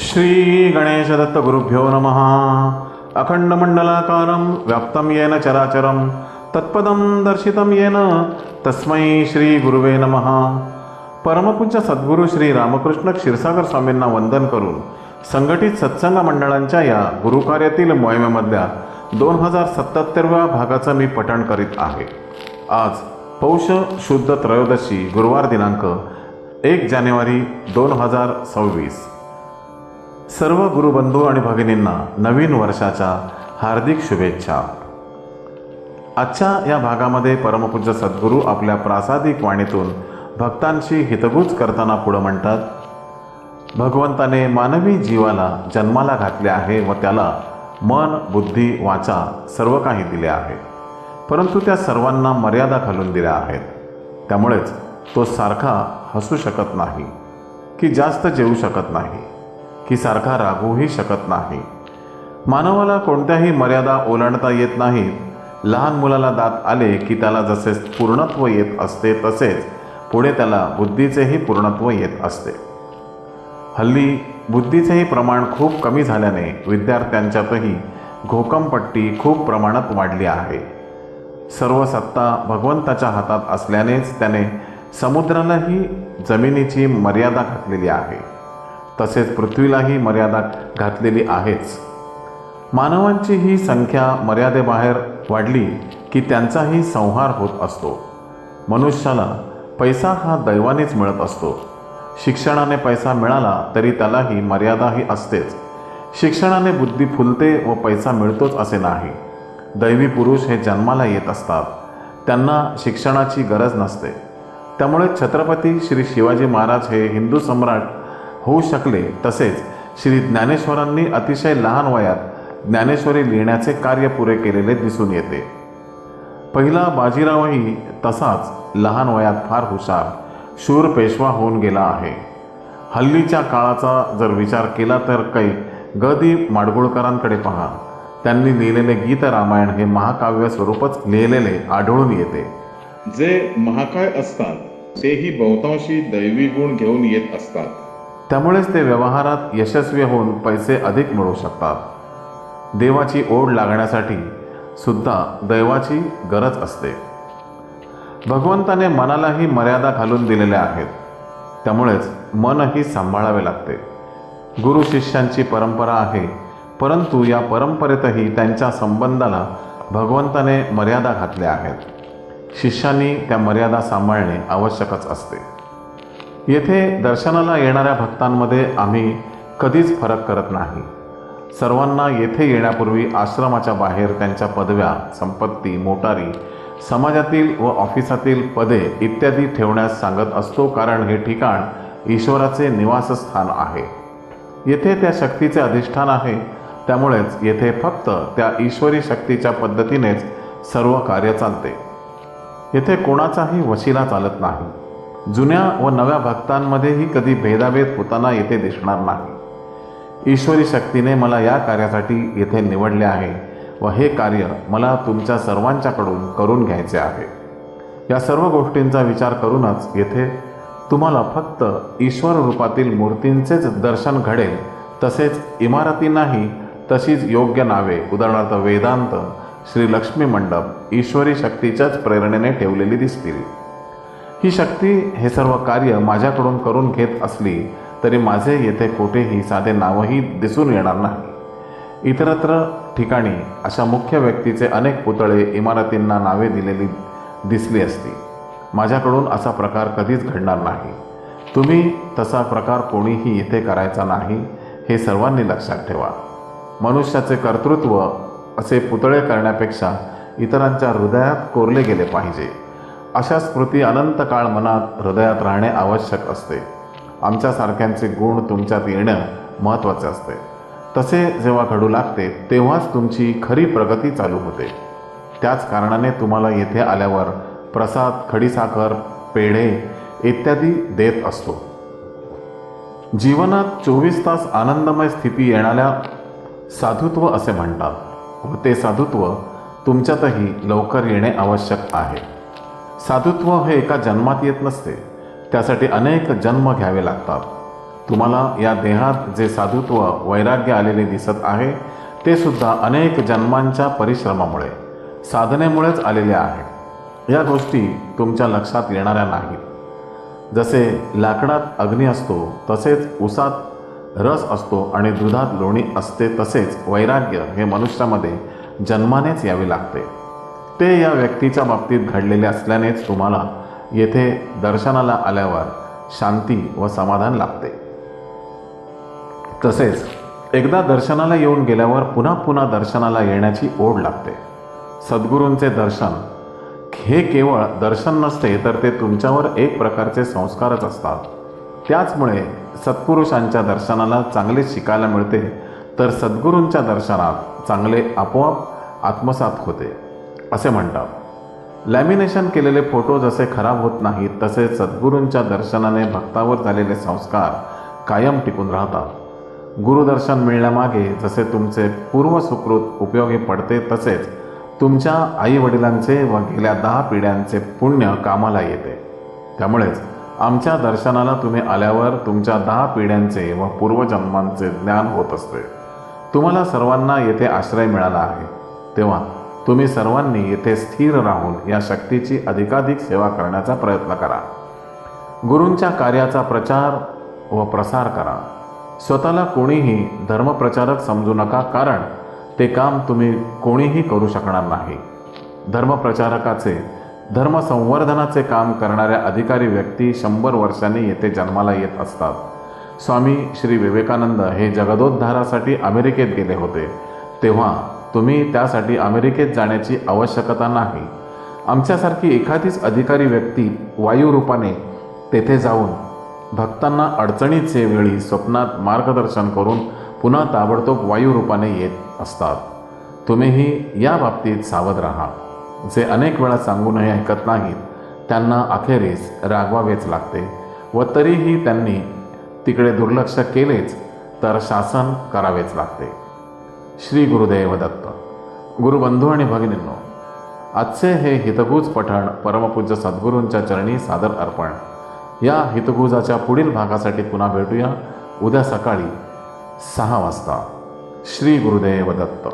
श्री गणेशदत्त गुरुभ्यो नमः। अखंडमंडलाकारं व्याप्तं येन चराचरं तत्पदं दर्शितं येन तस्मै श्री गुरुवे नमः। परमपूज्य सद्गुरू श्री रामकृष्ण क्षीरसागर स्वामींना वंदन करून संघटित सत्संग मंडळांच्या या गुरुकार्यातील मोहिमेमधल्या दोन हजार सत्याहत्तरव्या भागाचं मी पठण करीत आहे. आज पौष शुद्ध त्रयोदशी गुरुवार दिनांक एक जानेवारी दोन हजार सव्वीस. सर्व गुरुबंधू आणि भगिनींना नवीन वर्षाच्या हार्दिक शुभेच्छा. आजच्या या भागामध्ये परमपूज्य सद्गुरू आपल्या प्रासादिक वाणीतून भक्तांशी हितगुज करताना पुढं म्हणतात भगवंताने मानवी जीवाला जन्माला घातले आहे व त्याला मन बुद्धी वाचा सर्व काही दिले आहे. परंतु त्या सर्वांना मर्यादा घालून दिल्या आहेत. त्यामुळेच तो सारखा हसू शकत नाही की जास्त जेवू शकत नाही. की सारखा रागूही शकत नाही. मानवाला कोणत्याही मर्यादा ओलांडता येत नाहीत. लहान मुलाला दात आले की त्याला जसे पूर्णत्व येत असते तसेच पुढे त्याला बुद्धीचेही पूर्णत्व येत असते. हल्ली बुद्धीचेही प्रमाण खूप कमी झाल्याने विद्यार्थ्यांच्यातही घोकमपट्टी खूप प्रमाणात वाढली आहे. सर्व सत्ता भगवंताच्या हातात असल्यानेच त्याने समुद्रालाही जमिनीची मर्यादा घातलेली आहे. तसेच पृथ्वीलाही मर्यादा घातलेली आहेच. मानवांची ही संख्या मर्यादेबाहेर वाढली की त्यांचाही संहार होत असतो. मनुष्याला पैसा हा दैवानेच मिळत असतो. शिक्षणाने पैसा मिळाला तरी त्यालाही मर्यादाही असतेच. शिक्षणाने बुद्धी फुलते व पैसा मिळतोच असे नाही. दैवी पुरुष हे जन्माला येत असतात. त्यांना शिक्षणाची गरज नसते. त्यामुळे छत्रपती श्री शिवाजी महाराज हे हिंदू सम्राट होऊ शकले तसेच श्री ज्ञानेश्वरांनी अतिशय लहान वयात ज्ञानेश्वरी लिहिण्याचे कार्य पुरे केलेले दिसून येते. पहिला बाजीरावही तसाच लहान वयात फार हुशार शूर पेशवा होऊन गेला आहे. हल्लीच्या काळाचा जर विचार केला तर काही गदी माडगुळकरांकडे पहा. त्यांनी लिहिलेले गीत रामायण हे महाकाव्य स्वरूपच लिहिलेले आढळून येते. जे महाकाय असतात तेही बहुतांशी दैवी गुण घेऊन येत असतात. त्यामुळेच ते व्यवहारात यशस्वी होऊन पैसे अधिक मिळवू शकतात. देवाची ओढ लागण्यासाठी सुद्धा दैवाची गरज असते. भगवंताने मनालाही मर्यादा घालून दिलेल्या आहेत. त्यामुळेच मनही सांभाळावे लागते. गुरु शिष्यांची परंपरा आहे. परंतु या परंपरेतही त्यांच्या संबंधाला भगवंताने मर्यादा घातल्या आहेत. शिष्यांनी त्या मर्यादा सांभाळणे आवश्यकच असते. येथे दर्शनाला येणाऱ्या भक्तांमध्ये आम्ही कधीच फरक करत नाही. सर्वांना येथे येण्यापूर्वी आश्रमाच्या बाहेर त्यांच्या पदव्या संपत्ती मोटारी समाजातील व ऑफिसातील पदे इत्यादी ठेवण्यास सांगत असतो कारण हे ठिकाण ईश्वराचे निवासस्थान आहे. येथे त्या शक्तीचे अधिष्ठान आहे. त्यामुळेच येथे फक्त त्या ईश्वरी शक्तीच्या पद्धतीनेच सर्व कार्य चालते. येथे कोणाचाही वशिला चालत नाही. जुन्या व नव्या भक्तांमध्येही कधी भेदाभेद होताना येथे दिसणार नाही. ईश्वरी शक्तीने मला या कार्यासाठी येथे निवडले आहे व हे कार्य मला तुमच्या सर्वांच्याकडून करून घ्यायचे आहे. या सर्व गोष्टींचा विचार करूनच येथे तुम्हाला फक्त ईश्वर रूपातील मूर्तींचेच दर्शन घडेल तसेच इमारतींनाही तशीच योग्य नावे उदाहरणार्थ वेदांत श्री लक्ष्मी मंडप ईश्वरी शक्तीच्याच प्रेरणेने ठेवलेली दिसतील. ही शक्ती हे सर्व कार्य माझ्याकडून करून घेत असली तरी माझे येथे कोठेही साधे नावही दिसून येणार नाही. इतरत्र ठिकाणी अशा मुख्य व्यक्तीचे अनेक पुतळे इमारतींना नावे दिलेली दिसली असती. माझ्याकडून असा प्रकार कधीच घडणार नाही. तुम्ही तसा प्रकार कोणीही येथे करायचा नाही हे सर्वांनी लक्षात ठेवा. मनुष्याचे कर्तृत्व असे पुतळे करण्यापेक्षा इतरांच्या हृदयात कोरले गेले पाहिजे. अशा स्मृती अनंत काळ मनात हृदयात राहणे आवश्यक असते. आमच्यासारख्यांचे गुण तुमच्यात येणं महत्त्वाचे असते. तसे जेव्हा घडू लागते तेव्हाच तुमची खरी प्रगती चालू होते. त्याच कारणाने तुम्हाला येथे आल्यावर प्रसाद खडीसाखर पेढे इत्यादी देत असतो. जीवनात चोवीस तास आनंदमय स्थिती येणाऱ्या साधुत्व असे म्हणतात व ते साधुत्व तुमच्यातही लवकर येणे आवश्यक आहे. साधुत्व हे एका जन्मात येत नसते. त्यासाठी अनेक जन्म घ्यावे लागतात. तुम्हाला या देहात जे साधुत्व वैराग्य आलेले दिसत आहे ते सुद्धा अनेक जन्मांच्या परिश्रमामुळे साधनेमुळेच आलेले आहे. या गोष्टी तुमच्या लक्षात येणाऱ्या नाहीत. जसे लाकडात अग्नी असतो तसेच उसात रस असतो आणि दुधात लोणी असते तसेच वैराग्य हे मनुष्यामध्ये जन्मानेच यावे लागते. ते या व्यक्तीच्या बाबतीत घडलेले असल्यानेच तुम्हाला येथे दर्शनाला आल्यावर शांती व समाधान लागते तसेच एकदा दर्शनाला येऊन गेल्यावर पुन्हा पुन्हा दर्शनाला येण्याची ओढ लागते. सद्गुरूंचे दर्शन हे केवळ दर्शन नसते तर ते तुमच्यावर एक प्रकारचे संस्कारच असतात. त्याचमुळे सत्पुरुषांच्या दर्शनाला चांगले शिकायला मिळते तर सद्गुरूंच्या दर्शनात चांगले आपोआप आत्मसात होते. असे म्हणतात. लॅमिनेशन केलेले फोटो जसे खराब होत नाहीत तसे सद्गुरूंच्या दर्शनाने भक्तावर झालेले संस्कार कायम टिकून राहतात. गुरुदर्शन मिळण्यामागे जसे तुमचे पूर्व सुकृत उपयोगी पडते तसेच तुमच्या आईवडिलांचे व गेल्या दहा पिढ्यांचे पुण्य कामाला येते. त्यामुळेच आमच्या दर्शनाला तुम्ही आल्यावर तुमच्या दहा पिढ्यांचे व पूर्वजन्मांचे ज्ञान होत असते. तुम्हाला सर्वांना येथे आश्रय मिळाला आहे. तेव्हा तुम्ही सर्वांनी येथे स्थिर राहून या शक्तीची अधिकाधिक सेवा करण्याचा प्रयत्न करा. गुरूंच्या कार्याचा प्रचार व प्रसार करा. स्वतःला कोणीही धर्मप्रचारक समजू नका कारण ते काम तुम्ही कोणीही करू शकणार नाही. धर्मप्रचारकाचे धर्मसंवर्धनाचे काम करणाऱ्या अधिकारी व्यक्ती शंभर वर्षांनी येथे जन्माला येत असतात. स्वामी श्री विवेकानंद हे जगदोद्धारासाठी अमेरिकेत गेले होते. तेव्हा तुम्ही त्यासाठी अमेरिकेत जाण्याची आवश्यकता नाही. आमच्यासारखी एखादीच अधिकारी व्यक्ती वायुरूपाने तेथे जाऊन भक्तांना अडचणीचे वेळी स्वप्नात मार्गदर्शन करून पुन्हा ताबडतोब वायुरूपाने येत असतात. तुम्हीही या बाबतीत सावध राहा. जे अनेक वेळा सांगूनही ऐकत नाहीत त्यांना अखेरीस रागवावेच लागते व तरीही त्यांनी तिकडे दुर्लक्ष केलेच तर शासन करावेच लागते. श्री गुरुदेव दत्त गुरुबंधू आणि भगिनींनो आजचे हे हितगुज पठण परमपूज्य सद्गुरूंच्या चरणी सादर अर्पण. या हितगुजाच्या पुढील भागासाठी पुन्हा भेटूया. उद्या सकाळी सहा वाजता. श्री गुरुदेव दत्त